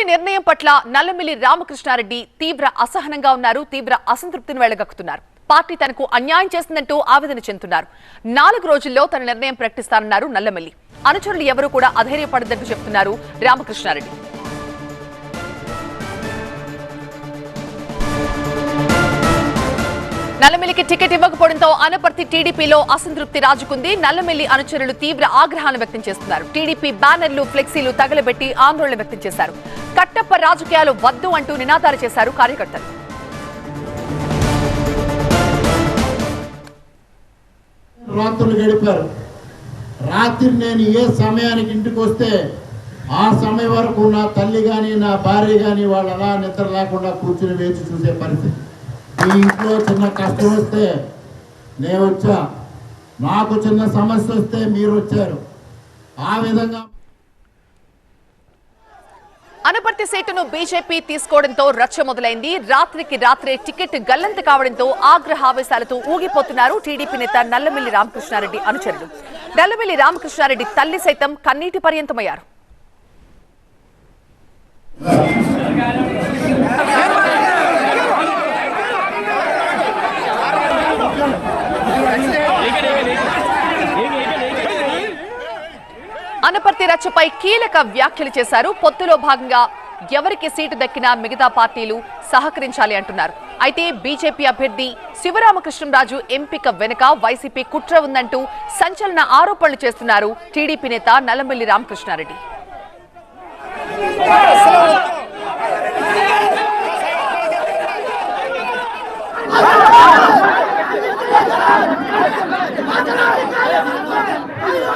Party నిర్ణయం పట్ల నల్లమిల్లి రామకృష్ణారెడ్డి తీవ్ర అసహనంగా ఉన్నారు తీవ్ర అసంతృప్తిని వెళ్ళగక్కుతున్నారు. పార్టీ తనకు అన్యాయం చేస్తుందంటూ ఆవేదన చెందుతున్నారు. నాలుగు రోజుల్లో తన నిర్ణయం ప్రకటిస్తానన్నారు నల్లమిల్లి. అనుచరులు ఎవరూ కూడా అధైర్యపడద్దంటూ చెప్తున్నారు రామకృష్ణారెడ్డి. నల్లమిల్లికి టికెట్ ఇవ్వకపోవడంతో అనపర్తి టీడీపీలో అసంతృప్తి రాజుకుంది. నల్లమిల్లి అనుచరులు తీవ్ర ఆగ్రహాన్ని వ్యక్తం చేస్తున్నారు. టీడీపీ బ్యానర్లు ఫ్లెక్సీలు తగలబెట్టి ఆందోళన వ్యక్తం చేశారు. కట్టప్ప రాజకీయాలు వద్దు అంటూ నినాదాలు చేశారు కార్యకర్తలు. రాత్రులు గడిపారు. రాత్రి నేను ఏ సమయానికి ఇంటికి వస్తే ఆ సమయం వరకు నా తల్లి కానీ నా భార్య కానీ వాళ్ళు అలా నిద్ర లేకుండా కూర్చుని వేచి చూసే పరిస్థితి. ఈ ఇంట్లో చిన్న కష్టం వస్తే నేను వచ్చా. మాకు చిన్న సమస్య వస్తే మీరు వచ్చారు. ఆ విధంగా అనపర్తి సీటును బీజేపీ తీసుకోవడంతో రచ్చ మొదలైంది. రాత్రికి రాత్రే టికెట్ గల్లంత కావడంతో ఆగ్రహావేశాలతో ఊగిపోతున్నారు టీడీపీ నేత నల్లమిల్లి రామకృష్ణారెడ్డి అనుచరులు. నల్లమిల్లి రామకృష్ణారెడ్డి తల్లి సైతం కన్నీటి పర్యంతమయ్యారు. అనపర్తి రచ్చపై కీలక వ్యాఖ్యలు చేశారు. పొత్తులో భాగంగా ఎవరికి సీటు దక్కినా మిగతా పార్టీలు సహకరించాలి అంటున్నారు. అయితే బీజేపీ అభ్యర్థి శివరామకృష్ణరాజు ఎంపిక వెనుక వైసీపీ కుట్ర ఉందంటూ సంచలన ఆరోపణలు చేస్తున్నారు టీడీపీ నేత నల్లమిల్లి రామకృష్ణారెడ్డి.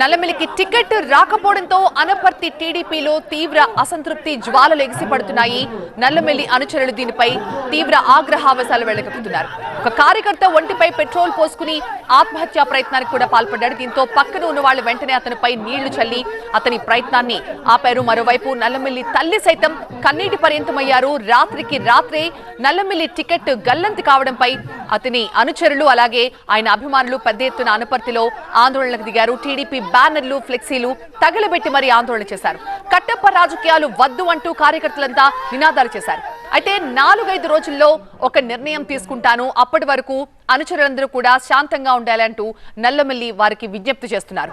నల్లమిలికి టికెట్ రాకపోవడంతో అనపర్తి టీడీపీలో తీవ్ర అసంతృప్తి జ్వాలలు ఎగిసిపడుతున్నాయి. నల్లమిల్లి అనుచరులు దీనిపై తీవ్ర ఆగ్రహావశాలు వెళ్ళగక్కుతున్నారు ఒక కార్యకర్త ఒంటిపై పెట్రోల్ పోసుకుని ఆత్మహత్యా ప్రయత్నానికి కూడా పాల్పడ్డాడు. దీంతో పక్కన ఉన్న వాళ్ళు వెంటనే అతనిపై నీళ్ళు చల్లి అతని ప్రయత్నాన్ని ఆపారు. మరోవైపు నల్లమిల్లి తల్లి సైతం కన్నీటి పర్యంతమయ్యారు. రాత్రికి రాత్రే నల్లమిల్లి టికెట్ గల్లంతి కావడంపై అతని అనుచరులు అలాగే ఆయన అభిమానులు పెద్ద ఎత్తున అనపర్తిలో ఆందోళనకు దిగారు. టీడీపీ బ్యానర్లు ఫ్లెక్సీలు తగలబెట్టి మరీ ఆందోళన చేశారు కట్టప్ప రాజకీయాలు వద్దు అంటూ కార్యకర్తలంతా నినాదాలు చేశారు అయితే నాలుగైదు రోజుల్లో ఒక నిర్ణయం తీసుకుంటాను అప్పటి వరకు అనుచరులందరూ కూడా శాంతంగా ఉండాలంటూ నల్లమల్లి వారికి విజ్ఞప్తి చేస్తున్నారు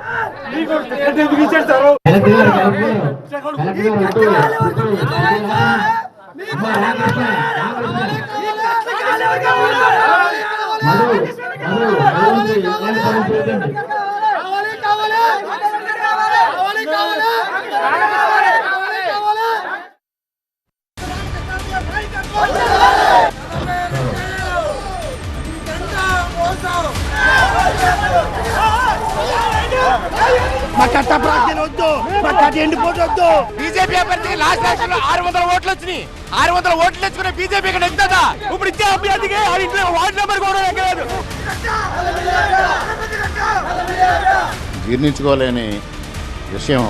కావాలి మా కట్ట ప్రాంతం వద్దు. మా కట్ట ఎండిపోటు వద్దు బీజేపీ అభ్యర్థికి లాస్ట్ ఎలక్షన్లో ఆరు వందల ఓట్లు వచ్చినాయి. ఆరు వందల ఓట్లు తెచ్చుకునే బీజేపీ ఇక్కడ ఎంత ఇప్పుడు ఇచ్చే అభ్యర్థికి ఆ ఇంట్లో వార్డు నెంబర్ కూడా ఎక్కలేదు. జీర్ణించుకోలేని విషయం.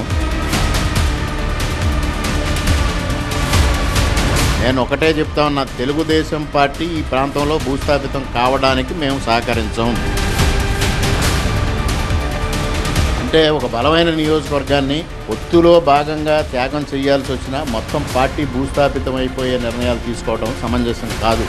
నేను ఒకటే చెప్తా ఉన్నా తెలుగుదేశం పార్టీ ఈ ప్రాంతంలో భూస్థాపితం కావడానికి మేము సహకరించం. అంటే ఒక బలమైన నియోజకవర్గాన్ని ఒత్తులో భాగంగా త్యాగం చేయాల్సి వచ్చినా మొత్తం పార్టీ భూస్థాపితం అయిపోయే నిర్ణయాలు తీసుకోవడం సమంజసం కాదు.